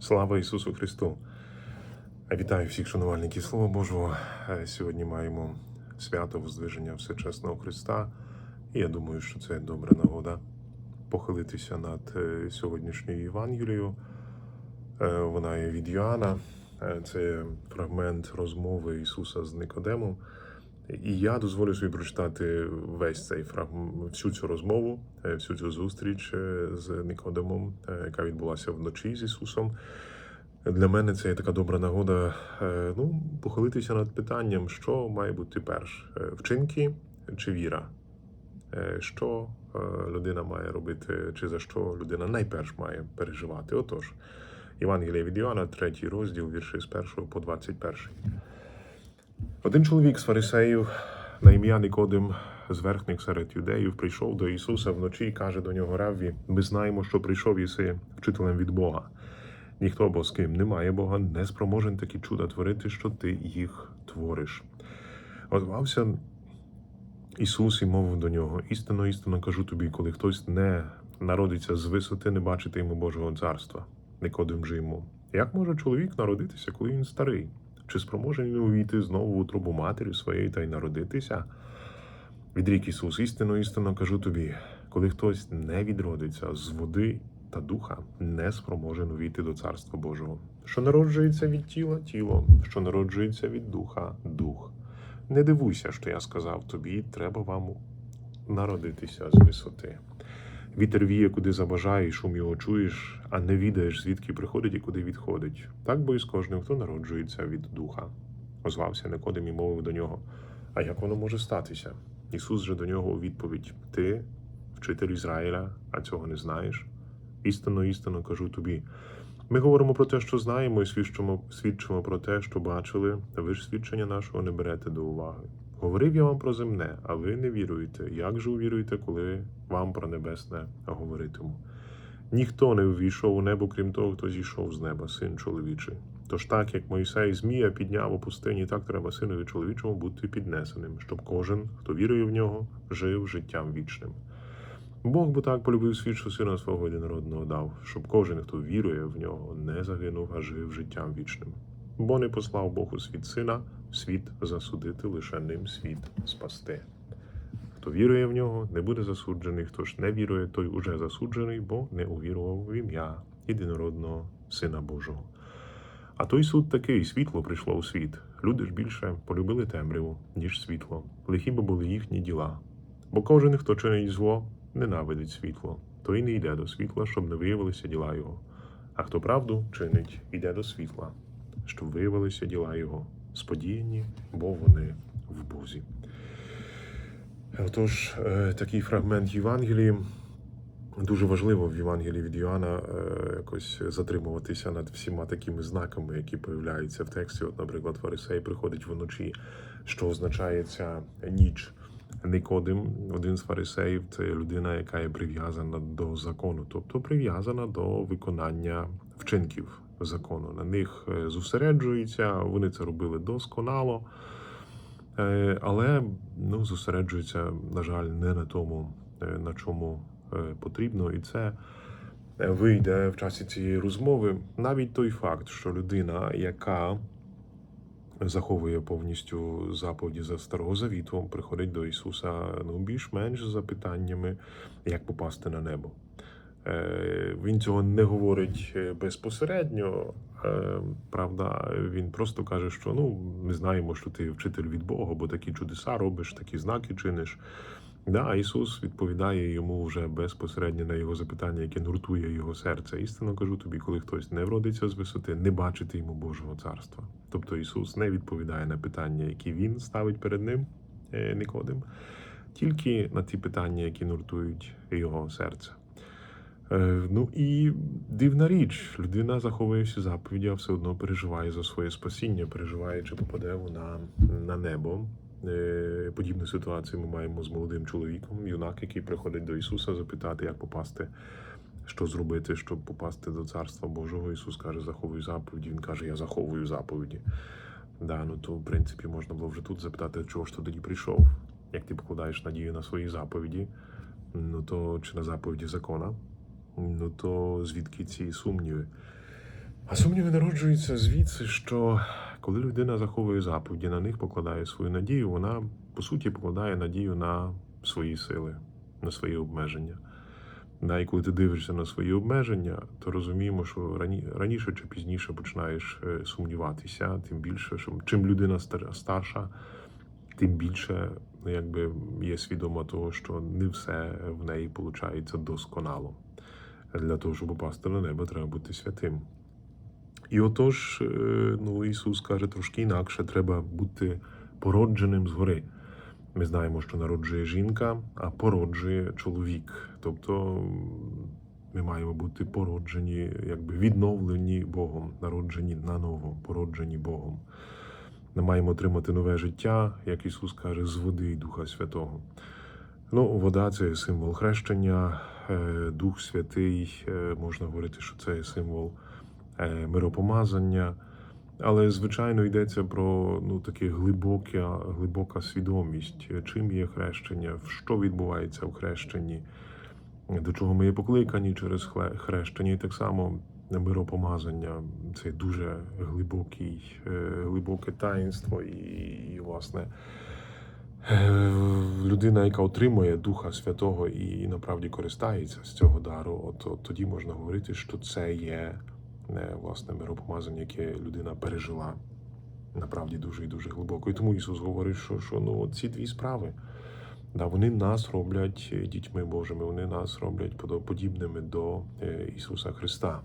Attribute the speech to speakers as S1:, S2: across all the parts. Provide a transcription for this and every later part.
S1: Слава Ісусу Христу! Вітаю всіх шанувальників Слова Божого. Е, Сьогодні маємо свято Воздвиження Всечесного Христа. І я думаю, що це добра нагода похилитися над е, сьогоднішньою Євангелією. Е, Вона є від Йоанна. Це фрагмент розмови Ісуса з Никодемом. І я дозволю собі прочитати весь цей фрагмент, всю цю розмову, е, всю цю зустріч е, з Никодемом, е, яка відбулася вночі з Ісусом. Для мене це є така добра нагода ну, похилитися над питанням, що має бути перш: вчинки чи віра? Що людина має робити, чи за що людина найперш має переживати? Отож, Євангелія від Іоанна, третій розділ, вірші з 1 по 21. Один чоловік з фарисеїв на ім'я Никодим, з верхніх серед юдеїв, прийшов до Ісуса вночі і каже до нього Равві, ми знаємо, що прийшов єси вчителем від Бога. Ніхто бо з ким немає Бога, не спроможен такі чуда творити, що ти їх твориш. Озвався Ісус і мовив до нього: істинно, істинно кажу тобі, коли хтось не народиться з висоти, не бачити йому Божого царства. Никодим же йому. Як може чоловік народитися, коли він старий? Чи спроможен він увійти знову в утробу матері своєї та й народитися? Відрік Ісус, істинно, істинно кажу тобі, коли хтось не відродиться з води та духа, не спроможен увійти до Царства Божого. Що народжується від тіла тіло, що народжується від духа дух. Не дивуйся, що я сказав тобі, треба вам народитися з висоти. Вітер віє, куди забажає, і шум його чуєш, а не відаєш, звідки приходить і куди відходить. Так бо і з кожним, хто народжується від духа. Озвався Никодим і мовив до нього. А як воно може статися? Ісус же до нього у відповідь: Ти, вчитель Ізраїля, а цього не знаєш? Істинно, істинно кажу тобі. Ми говоримо про те, що знаємо, і свідчимо, свідчимо про те, що бачили, а ви ж свідчення нашого не берете до уваги. Говорив я вам про земне, а ви не віруєте. Як же увіруєте, коли вам про небесне говоритиму? Ніхто не увійшов у небо, крім того, хто зійшов з неба, син чоловічий. Тож так, як Мойсей Змія підняв у пустині, так треба синові чоловічому бути піднесеним, щоб кожен, хто вірує в нього, жив життям вічним. Бог бо так полюбив світ, що сина свого єдинородного дав, щоб кожен, хто вірує в нього, не загинув, а жив життям вічним. Бо не послав Бог у світ сина, в світ засудити, лише ним світ спасти. Хто вірує в нього, не буде засуджений, хто ж не вірує, той уже засуджений, бо не увірував в ім'я єдинородного Сина Божого. А той суд такий світло прийшло у світ. Люди ж більше полюбили темряву, ніж світло. Лихі бо були їхні діла. Бо кожен, хто чинить зло, ненавидить світло, той не йде до світла, щоб не виявилися діла його. А хто правду чинить, йде до світла, щоб виявилися діла його, сподіяні, бо вони в Бозі. Отож, е, такий фрагмент Євангелії. Дуже важливо в Євангелії від Йоанна е, якось затримуватися над всіма такими знаками, які появляються в тексті. От, наприклад, фарисей приходить вночі, що означає ця ніч. Никодим, один з фарисеїв, це людина, яка є прив'язана до закону, тобто прив'язана до виконання вчинків закону. На них е, зосереджується, вони це робили досконало. Е, але ну, зосереджується, на жаль, не на тому, е, на чому потрібно, і це вийде в часі цієї розмови. Навіть той факт, що людина, яка заховує повністю заповіді за старого завіту, приходить до Ісуса ну, більш-менш запитаннями, як попасти на небо. Е, Він цього не говорить е, безпосередньо. Е, Правда, він просто каже, що ну ми знаємо, що ти вчитель від Бога, бо такі чудеса робиш, такі знаки чиниш. Да, Ісус відповідає йому вже безпосередньо на його запитання, яке нуртує його серце. Істинно кажу тобі, коли хтось не вродиться з висоти, не бачити йому Божого царства. Тобто Ісус не відповідає на питання, які він ставить перед ним, Никодим, тільки на ті питання, які нуртують його серце. Е, Ну і дивна річ, людина заховує всі заповіді, а все одно переживає за своє спасіння, переживає, чи попаде вона на небо. Е, Подібну ситуацію ми маємо з молодим чоловіком, юнак, який приходить до Ісуса запитати, як попасти, що зробити, щоб попасти до Царства Божого. Ісус каже, заховуй заповіді. Він каже, я заховую заповіді. Да, ну то в принципі можна було вже тут запитати, чого ж ти тоді прийшов? Як ти покладаєш надію на свої заповіді? Ну то чи на заповіді закона? Ну то звідки ці сумніви? А сумніви народжуються звідси, що коли людина заховує заповіді, на них покладає свою надію, вона по суті покладає надію на свої сили, на свої обмеження. Да, і коли ти дивишся на свої обмеження, то розуміємо, що рані, раніше чи пізніше починаєш е, сумніватися, тим більше, що чим людина стар- старша, тим більше ну, якби є свідома того, що не все в неї виходить досконало. Для того, щоб попасти на небо, треба бути святим. І отож, е, ну, Ісус каже трошки інакше, треба бути породженим згори. Ми знаємо, що народжує жінка, а породжує чоловік. Тобто ми маємо бути породжені, якби відновлені Богом, народжені наново, породжені Богом. Ми маємо отримати нове життя, як Ісус каже, з води Духа Святого. Ну, вода це символ хрещення, е, Дух Святий, е, можна говорити, що це символ е, миропомазання. Але звичайно йдеться про ну таке глибоке, глибока свідомість, чим є хрещення, що відбувається в хрещенні, до чого ми є покликані через хрещення, і так само миропомазання це дуже глибокий, глибоке таїнство, і, і власне людина, яка отримує Духа Святого і направді користається з цього дару, от, от тоді можна говорити, що це є е, власне миропомазання, яке людина пережила направді дуже і дуже глибоко. І тому Ісус говорить, що, що ну, ці дві справи. Да, вони нас роблять е, дітьми Божими, вони нас роблять подібними до е, Ісуса Христа.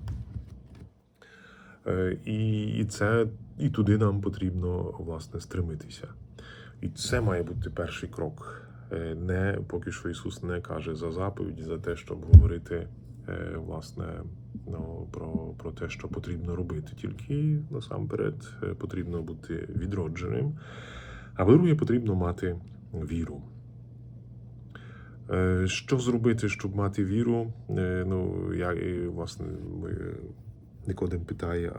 S1: Е, І, і це і туди нам потрібно власне стремитися. І це має бути перший крок. Е, Не поки що Ісус не каже за заповіді, за те, щоб говорити е, власне ну, про, про те, що потрібно робити. Тільки насамперед е, потрібно бути відродженим. А вирує потрібно мати віру. Що зробити, щоб мати віру? Ну, я власне, Никодим питає,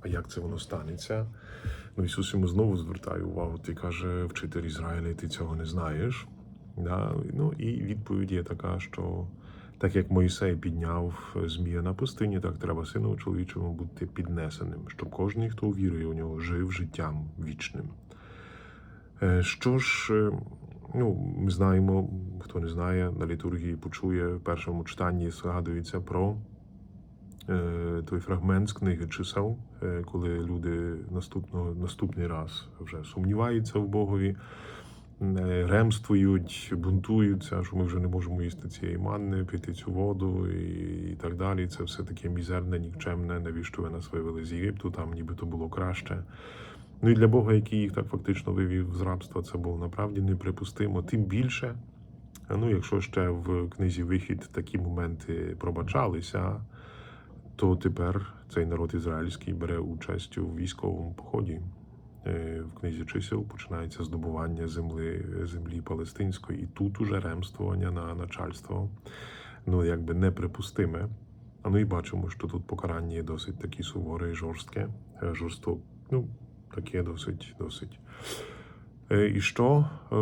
S1: а як це воно станеться? Ну, Ісус йому знову звертає увагу, ти каже, вчитель Ізраїля, ти цього не знаєш. Да? Ну, і відповідь є така, що так як Мойсей підняв змія на пустині, так треба сину чоловічому бути піднесеним, щоб кожен, хто вірує у нього, жив життям вічним. Е, Що ж, е, ну, ми знаємо, хто не знає, на літургії почує в першому читанні згадується про той фрагмент з книги чисел, е, коли люди наступного, наступний раз вже сумніваються в Богові, е, ремствують, бунтуються, що ми вже не можемо їсти цієї манни, пити цю воду і, і так далі. Це все таке мізерне, нікчемне, навіщо ви нас вивели з Єгипту, там нібито було краще. Ну і для Бога, який їх так фактично вивів з рабства, це було направді неприпустимо. Тим більше, ну якщо ще в книзі Вихід такі моменти пробачалися, то тепер цей народ ізраїльський бере участь у військовому поході. Е, В книзі чисел починається здобування землі, землі палестинської, і тут уже ремствування на начальство, ну якби неприпустиме. А ну і бачимо, що тут покарання є досить такі суворе і жорстке, е, жорсток, ну таке досить, досить. Е, І що? Е,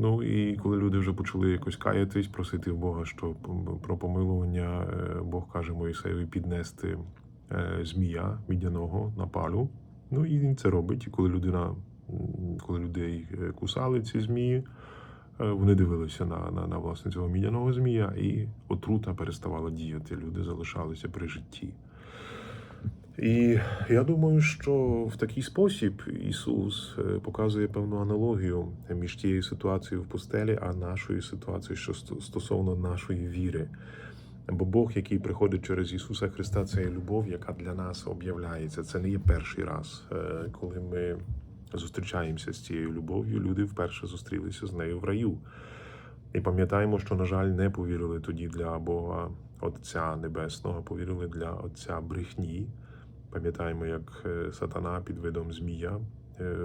S1: Ну і коли люди вже почали якось каятись, просити в Бога, що про помилування, е, Бог каже Моїсеєві піднести змія мідяного на палю. Ну і він це робить. І коли людина, коли людей кусали ці змії, вони дивилися на, на, на власне цього мідяного змія, і отрута переставала діяти. Люди залишалися при житті. І я думаю, що в такий спосіб Ісус е, показує певну аналогію між тією ситуацією в пустелі, а нашою ситуацією, що стосовно нашої віри. Бо Бог, який приходить через Ісуса Христа, це є любов, яка для нас об'являється. Це не є перший раз, е, коли ми зустрічаємося з цією любов'ю. Люди вперше зустрілися з нею в раю. І пам'ятаємо, що, на жаль, не повірили тоді для Бога Отця Небесного, повірили для Отця брехні. Пам'ятаємо, як е, сатана під видом змія е,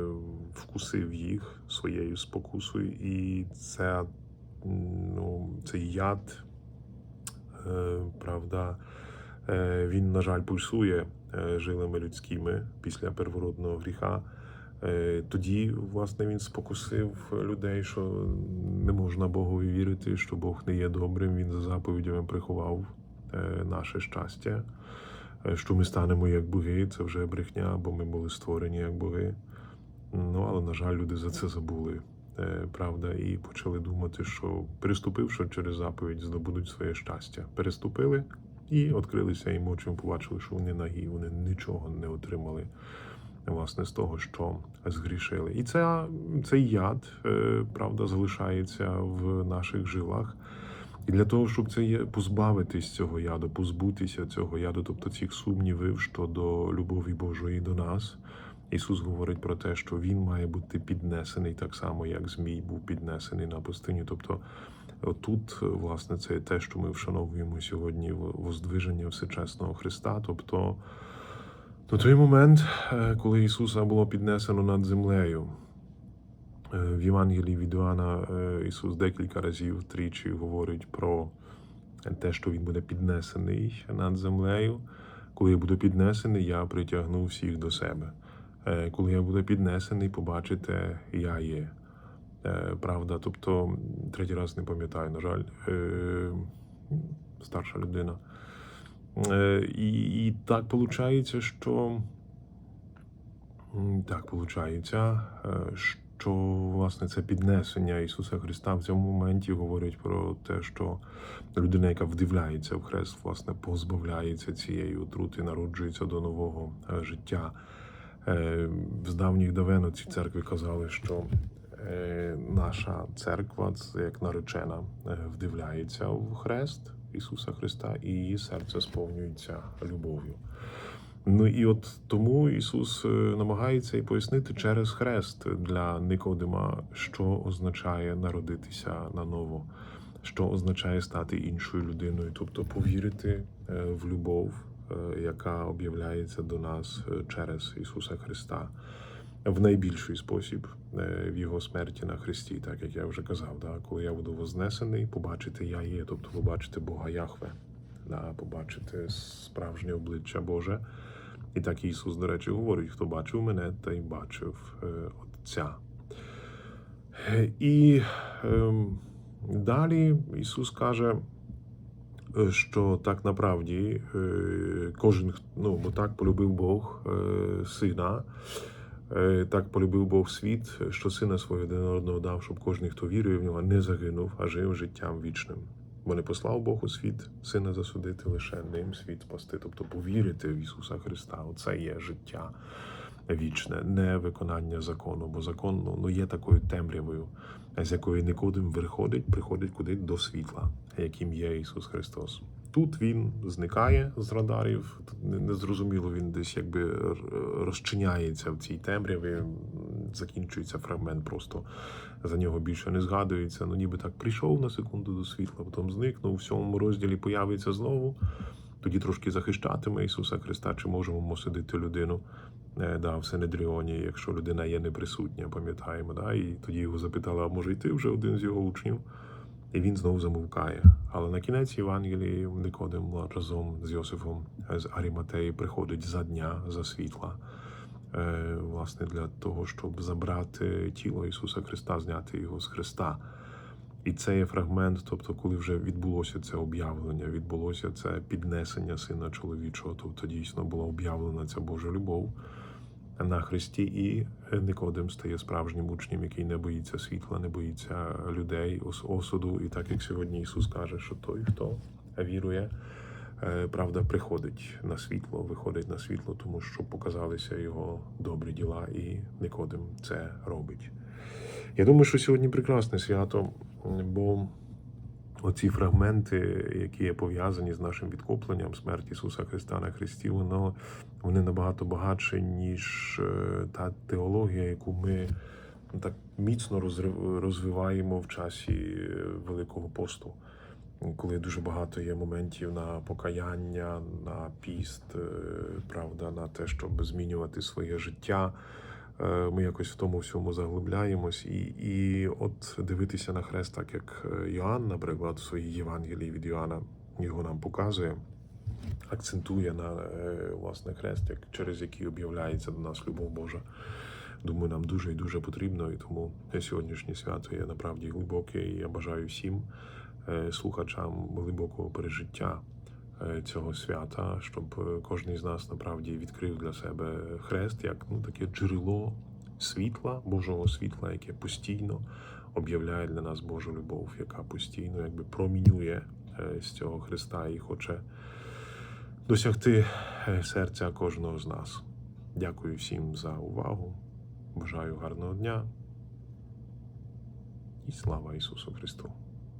S1: вкусив їх своєю спокусою, і це, ну, цей яд, е, правда, він, на жаль, пульсує жилами людськими після первородного гріха. Тоді, власне, він спокусив людей, що не можна Богові вірити, що Бог не є добрим. Він за заповідями приховав наше щастя. Що ми станемо як боги, це вже брехня, бо ми були створені як боги. Ну, але, на жаль, люди за це забули. е, Правда, і почали думати, що переступивши через заповідь, здобудуть своє щастя. Переступили і відкрилися їм очі, побачили, що вони нагі, вони нічого не отримали власне з того, що згрішили. І це, цей яд, е, правда, залишається в наших жилах. І для того, щоб це є позбавитись цього яду, позбутися цього яду, тобто цих сумнівів щодо любові Божої до нас. Ісус говорить про те, що Він має бути піднесений так само, як Змій був піднесений на пустині. Тобто, тут, власне, це те, що ми вшановуємо сьогодні, воздвиження всечесного Христа. Тобто, на той момент, е, коли Ісуса було піднесено над землею, в Євангелії від Іоанна е, Ісус декілька разів тричі говорить про те, що Він буде піднесений над землею. Коли я буду піднесений, я притягну всіх до себе. Е, Коли я буду піднесений, побачите, я є. Е, Правда, тобто, третій раз не пам'ятаю, на жаль, е, старша людина. Е, І, і так виходить, що Так, виходить, що власне це піднесення Ісуса Христа в цьому моменті говорить про те, що людина, яка вдивляється в хрест, власне, позбавляється цієї отрути, народжується до нового е, життя. Е, З давніх давен ці церкви казали, що е, наша церква, це як наречена, вдивляється в хрест Ісуса Христа, і її серце сповнюється любов'ю. Ну і от тому Ісус е, намагається і пояснити через хрест для Никодима, що означає народитися наново, що означає стати іншою людиною, тобто повірити е, в любов, е, яка об'являється до нас через Ісуса Христа в найбільший спосіб в Його смерті на Христі, так як я вже казав, да, коли я буду вознесений, побачити я є, тобто побачити Бога Яхве, да, побачити справжнє обличчя Боже. І так Ісус, до речі, говорить: хто бачив мене, той бачив е, Отця. Е, І ем, далі Ісус каже, е, що так направді кожен, ну, бо так полюбив Бог сина, так полюбив Бог світ, що сина свого одного дав, щоб кожен, хто вірує в нього, не загинув, а жив життям вічним. Бо не послав Бог у світ сина засудити лише ним світ спасти, тобто повірити в Ісуса Христа. Оце є життя вічне, не виконання закону. Бо закон ну, ну, є такою темрявою, з якої Никодим виходить, приходить куди до світла, яким є Ісус Христос. Тут він зникає з радарів, незрозуміло, він десь якби розчиняється в цій темряві. Закінчується фрагмент, просто за нього більше не згадується. Ну, ніби так прийшов на секунду до світла, потім зникнув. В сьомому розділі появиться знову. Тоді трошки захищатиме Ісуса Христа, чи можемо ми судити людину е, да, в Синедріоні, якщо людина є неприсутня, пам'ятаємо. Да? І тоді його запитали, а може й ти вже один з його учнів? І він знову замовкає. Але на кінець Євангелії Никодим разом з Йосифом з Аріматеї приходить за дня, за світла. Е, Власне, для того, щоб забрати тіло Ісуса Христа, зняти його з Христа. І це є фрагмент, тобто, коли вже відбулося це об'явлення, відбулося це піднесення сина чоловічого, тобто дійсно була об'явлена ця Божа любов на Христі, і Никодим стає справжнім учнем, який не боїться світла, не боїться людей, осуду. І так як сьогодні Ісус каже, що той, хто вірує, правда, приходить на світло, виходить на світло, тому що показалися його добрі діла, і Никодим це робить. Я думаю, що сьогодні прекрасне свято, бо оці фрагменти, які є пов'язані з нашим відкупленням смерті Ісуса Христа на Христі, воно вони набагато багатші, ніж е, та теологія, яку ми так міцно розвиваємо в часі е, Великого посту. Коли дуже багато є моментів на покаяння, на піст, е, правда, на те, щоб змінювати своє життя. Е, Ми якось в тому всьому заглибляємось, і, і от дивитися на хрест, так як е, Йоанн, наприклад, в своїй Євангелії від Йоанна його нам показує, акцентує на власне хрест, як через який об'являється до нас любов Божа. Думаю, нам дуже і дуже потрібно, і тому сьогоднішнє свято є направді глибоке. І я бажаю всім слухачам глибокого пережиття е, цього свята, щоб е, кожен із нас насправді відкрив для себе хрест як ну, таке джерело світла, Божого світла, яке постійно об'являє для нас Божу любов, яка постійно якби промінює е, з цього Христа і хоче досягти е, серця кожного з нас. Дякую всім за увагу. Бажаю гарного дня і слава Ісусу Христу!